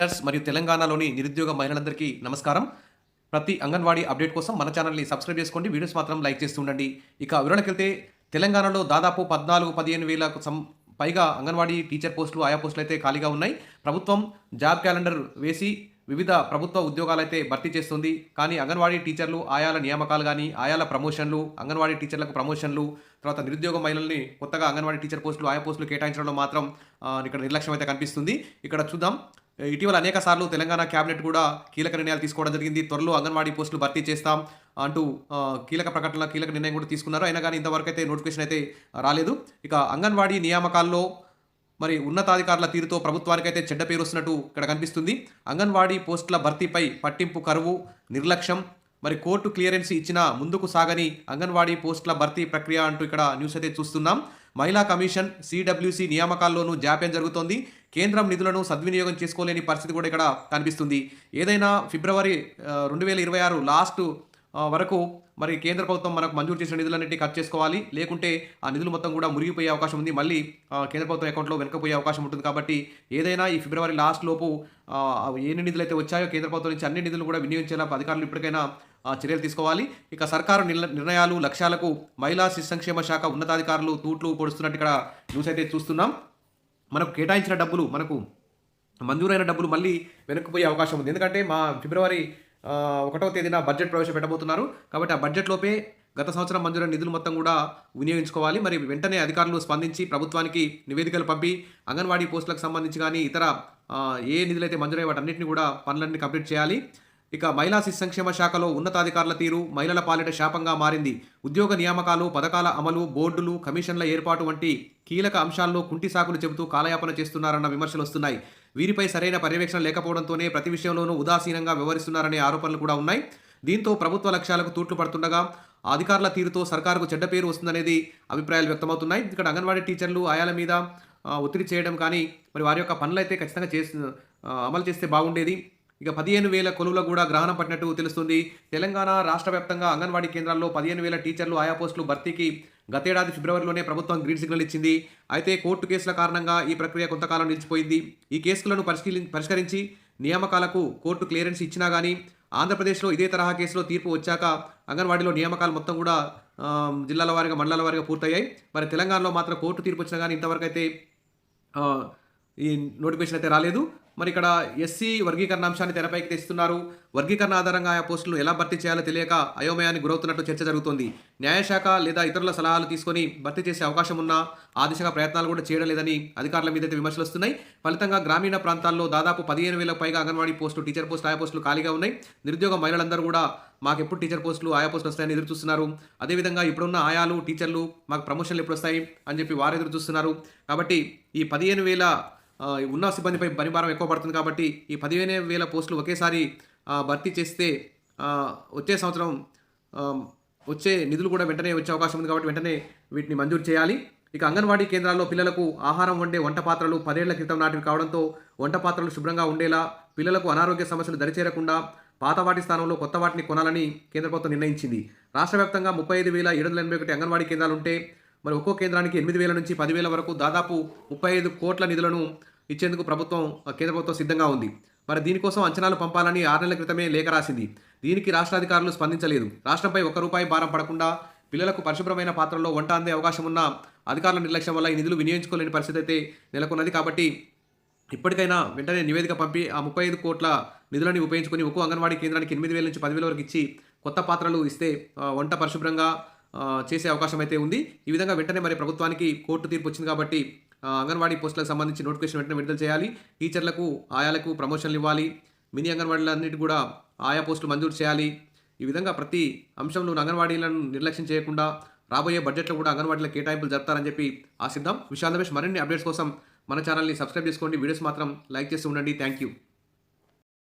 Teachers మరియు తెలంగాణలోని నిరుద్యోగ మహిళలందరికీ నమస్కారం. ప్రతి అంగన్వాడీ అప్డేట్ కోసం మన ఛానల్ని సబ్స్క్రైబ్ చేసుకోండి. వీడియోస్ మాత్రం లైక్ చేస్తూ ఉండండి. ఇక వివరణకెళ్తే తెలంగాణలో దాదాపు పద్నాలుగు పదిహేను వేలకు సం పైగా అంగన్వాడీ టీచర్ పోస్టులు ఆయా పోస్టులు అయితే ఖాళీగా ఉన్నాయి. ప్రభుత్వం జాబ్ క్యాలెండర్ వేసి వివిధ ప్రభుత్వ ఉద్యోగాలు అయితే భర్తీ చేస్తుంది. కానీ అంగన్వాడీ టీచర్లు ఆయాల నియామకాలు కానీ ఆయాల ప్రమోషన్లు అంగన్వాడీ టీచర్లకు ప్రమోషన్లు తర్వాత నిరుద్యోగ మహిళల్ని కొత్తగా అంగన్వాడీ టీచర్ పోస్టులు ఆయా పోస్టులు కేటాయించడంలో మాత్రం ఇక్కడ నిర్లక్ష్యం అయితే కనిపిస్తుంది. ఇక్కడ చూద్దాం. ఇటీవల అనేక సార్లు తెలంగాణ క్యాబినెట్ కూడా కీలక నిర్ణయాలు తీసుకోవడం జరిగింది. త్వరలో అంగన్వాడీ పోస్టులు భర్తీ చేస్తాం అంటూ కీలక ప్రకటన కీలక నిర్ణయం కూడా తీసుకున్నారు. అయినా కానీ ఇంతవరకు అయితే నోటిఫికేషన్ అయితే రాలేదు. ఇక అంగన్వాడీ నియామకాల్లో మరి ఉన్నతాధికారుల తీరుతో ప్రభుత్వానికైతే చెడ్డ పేరు వస్తున్నట్టు ఇక్కడ కనిపిస్తుంది. అంగన్వాడీ పోస్టుల భర్తీపై పట్టింపు కరువు నిర్లక్ష్యం. మరి కోర్టు క్లియరెన్స్ ఇచ్చిన ముందుకు సాగని అంగన్వాడీ పోస్టుల భర్తీ ప్రక్రియ అంటూ ఇక్కడ న్యూస్ అయితే చూస్తున్నాం. మహిళా కమిషన్ సిడబ్ల్యూసి నియామకాల్లోనూ జాప్యం జరుగుతోంది. కేంద్రం నిధులను సద్వినియోగం చేసుకోలేని పరిస్థితి కూడా ఇక్కడ కనిపిస్తుంది. ఏదైనా ఫిబ్రవరి రెండు వేల ఇరవై ఆరు లాస్ట్ వరకు మరి కేంద్ర ప్రభుత్వం మనకు మంజూరు చేసిన నిధులన్నింటినీ ఖర్చు చేసుకోవాలి. లేకుంటే ఆ నిధులు మొత్తం కూడా మురిగిపోయే అవకాశం ఉంది. మళ్ళీ కేంద్ర ప్రభుత్వం అకౌంట్లో వెనకపోయే అవకాశం ఉంటుంది కాబట్టి ఏదైనా ఈ ఫిబ్రవరి లాస్ట్ లోపు ఎన్ని నిధులు అయితే వచ్చాయో కేంద్ర ప్రభుత్వం నుంచి అన్ని నిధులు కూడా వినియోగించేలా అధికారులు ఇప్పటికైనా చర్యలు తీసుకోవాలి. ఇక సర్కారు నిర్ణ- నిర్ణయాలు లక్ష్యాలకు మహిళా శిశు సంక్షేమ శాఖ ఉన్నతాధికారులు తూట్లు పొడుస్తున్నట్టు ఇక్కడ న్యూస్ అయితే చూస్తున్నాం. మనకు కేటాయించిన డబ్బులు మనకు మంజూరైన డబ్బులు మళ్ళీ వెనక్కిపోయే అవకాశం ఉంది. ఎందుకంటే మా ఫిబ్రవరి ఒకటవ తేదీన బడ్జెట్ ప్రవేశపెట్టబోతున్నారు. కాబట్టి ఆ బడ్జెట్లోపే గత సంవత్సరం మంజూరైన నిధులు మొత్తం కూడా వినియోగించుకోవాలి. మరి వెంటనే అధికారులు స్పందించి ప్రభుత్వానికి నివేదికలు పంపి అంగన్వాడీ పోస్టులకు సంబంధించి కానీ ఇతర ఏ నిధులైతే మంజూరయ్యే వాటన్నిటిని కూడా పనులన్నీ కంప్లీట్ చేయాలి. ఇక మహిళా శిశు సంక్షేమ శాఖలో ఉన్నతాధికారుల తీరు మహిళల పాలిట శాపంగా మారింది. ఉద్యోగ నియామకాలు పథకాల అమలు బోర్డులు కమిషన్ల ఏర్పాటు వంటి కీలక అంశాల్లో కుంటి సాకులు చెబుతూ కాలయాపన చేస్తున్నారన్న విమర్శలు వస్తున్నాయి. వీరిపై సరైన పర్యవేక్షణ లేకపోవడంతోనే ప్రతి విషయంలోనూ ఉదాసీనంగా వ్యవహరిస్తున్నారనే ఆరోపణలు కూడా ఉన్నాయి. దీంతో ప్రభుత్వ లక్ష్యాలకు తూట్లు పడుతుండగా అధికారుల తీరుతో సర్కారుకు చెడ్డ పేరు వస్తుందనేది అభిప్రాయాలు వ్యక్తమవుతున్నాయి. ఇక్కడ అంగన్వాడీ టీచర్లు ఆయాల మీద ఒత్తిడి చేయడం కానీ మరి వారి యొక్క పనులు అయితే ఖచ్చితంగా చేసి అమలు చేస్తే బాగుండేది. ఇక పదిహేను వేల కొలువులు కూడా గ్రహణం పట్టినట్టు తెలుస్తుంది. తెలంగాణ రాష్ట్ర వ్యాప్తంగా అంగన్వాడీ కేంద్రాల్లో పదిహేను వేల టీచర్లు ఆయా పోస్టులు భర్తీకి గతేడాది ఫిబ్రవరిలోనే ప్రభుత్వం గ్రీన్ సిగ్నల్ ఇచ్చింది. అయితే కోర్టు కేసుల కారణంగా ఈ ప్రక్రియ కొంతకాలం నిలిచిపోయింది. ఈ కేసులను పరిశీలి పరిష్కరించి నియామకాలకు కోర్టు క్లియరెన్స్ ఇచ్చినా కానీ ఆంధ్రప్రదేశ్లో ఇదే తరహా కేసులో తీర్పు వచ్చాక అంగన్వాడీలో నియామకాలు మొత్తం కూడా జిల్లాల వారీగా మండలాల వారిగా పూర్తయ్యాయి. మరి తెలంగాణలో మాత్రం కోర్టు తీర్పు వచ్చినా కానీ ఇంతవరకు అయితే ఈ నోటిఫికేషన్ అయితే రాలేదు. మరి ఇక్కడ ఎస్సీ వర్గీకరణ అంశాన్ని తెరపైకి తెస్తున్నారు. వర్గీకరణ ఆధారంగా ఆ పోస్టులను ఎలా భర్తీ చేయాలో తెలియక అయోమయానికి గురవుతున్నట్లు చర్చ జరుగుతోంది. న్యాయశాఖ లేదా ఇతరుల సలహాలు తీసుకొని భర్తీ చేసే అవకాశం ఉన్నా ఆ దిశగా ప్రయత్నాలు కూడా చేయడం లేదని అధికారుల మీద విమర్శలు వస్తున్నాయి. ఫలితంగా గ్రామీణ ప్రాంతాల్లో దాదాపు పదిహేను వేలకు పైగా అంగన్వాడీ పోస్టులు టీచర్ పోస్టులు ఆయా పోస్టులు ఖాళీగా ఉన్నాయి. నిరుద్యోగ మహిళలందరూ కూడా మాకు ఎప్పుడు టీచర్ పోస్టులు ఆయా పోస్టులు వస్తాయని ఎదురు చూస్తున్నారు. అదేవిధంగా ఇప్పుడున్న ఆయాలు టీచర్లు మాకు ప్రమోషన్లు ఎప్పుడు వస్తాయి అని చెప్పి వారు ఎదురు చూస్తున్నారు. కాబట్టి ఈ పదిహేను వేల ఉన్న సిబ్బందిపై పరిభారం ఎక్కువ పడుతుంది కాబట్టి ఈ పదిహేను వేల పోస్టులు ఒకేసారి భర్తీ చేస్తే వచ్చే సంవత్సరం వచ్చే నిధులు కూడా వెంటనే వచ్చే అవకాశం ఉంది కాబట్టి వెంటనే వీటిని మంజూరు చేయాలి. ఇక అంగన్వాడీ కేంద్రాల్లో పిల్లలకు ఆహారం వండే వంట పాత్రలు పదేళ్ళ క్రితం నాటివి కావడంతో వంట పాత్రలు శుభ్రంగా ఉండేలా పిల్లలకు అనారోగ్య సమస్యలు దరిచేరకుండా పాత వాటి స్థానంలో కొత్త వాటిని కొనాలని కేంద్ర ప్రభుత్వం నిర్ణయించింది. రాష్ట్ర వ్యాప్తంగా ముప్పై ఐదు వేల ఏడు వందల ఎనభై ఒకటి అంగన్వాడీ కేంద్రాలు ఉంటే మరి ఒక్కో కేంద్రానికి ఎనిమిది వేల నుంచి పదివేల వరకు దాదాపు ముప్పై ఐదు కోట్ల నిధులను ఇచ్చేందుకు ప్రభుత్వం కేంద్ర ప్రభుత్వం సిద్ధంగా ఉంది. మరి దీనికోసం అంచనాలు పంపాలని ఆరు నెలల క్రితమే లేఖ రాసింది. దీనికి రాష్ట్ర అధికారులు స్పందించలేదు. రాష్ట్రంపై ఒక్క రూపాయి భారం పడకుండా పిల్లలకు పరిశుభ్రమైన పాత్రల్లో వంట అందే అవకాశం ఉన్న అధికారుల నిర్లక్ష్యం వల్ల ఈ నిధులు వినియోగించుకోలేని పరిస్థితి అయితే నెలకొన్నది. కాబట్టి ఇప్పటికైనా వెంటనే నివేదిక పంపి ఆ ముప్పై ఐదు కోట్ల నిధులని ఉపయోగించుకొని ఒక్కో అంగన్వాడీ కేంద్రానికి ఎనిమిది వేల నుంచి పదివేల వరకు ఇచ్చి కొత్త పాత్రలు ఇస్తే వంట పరిశుభ్రంగా చేసే అవకాశం అయితే ఉంది. ఈ విధంగా వెంటనే మరి ప్రభుత్వానికి కోర్టు తీర్పు వచ్చింది కాబట్టి ఆ, అంగన్వాడీ పోస్టులకు సంబంధించి నోటిఫికేషన్ వెంటనే విడుదల చేయాలి. టీచర్లకు ఆయాలకు ప్రమోషన్లు ఇవ్వాలి. మినీ అంగన్వాడీలన్నిటి కూడా ఆయా పోస్టులు మంజూరు చేయాలి. ఈ విధంగా ప్రతి అంశంలో అంగన్వాడీలను నిర్లక్ష్యం చేయకుండా రాబోయే బడ్జెట్లో కూడా అంగన్వాడీల కేటాయింపులు జరుపుతారని చెప్పి ఆశిద్దాం. విశాల్ రమేష్ మరిన్ని అప్డేట్స్ కోసం మన ఛానల్ని సబ్స్క్రైబ్ చేసుకోండి. వీడియోస్ మాత్రం లైక్ చేస్తూ ఉండండి. Thank you.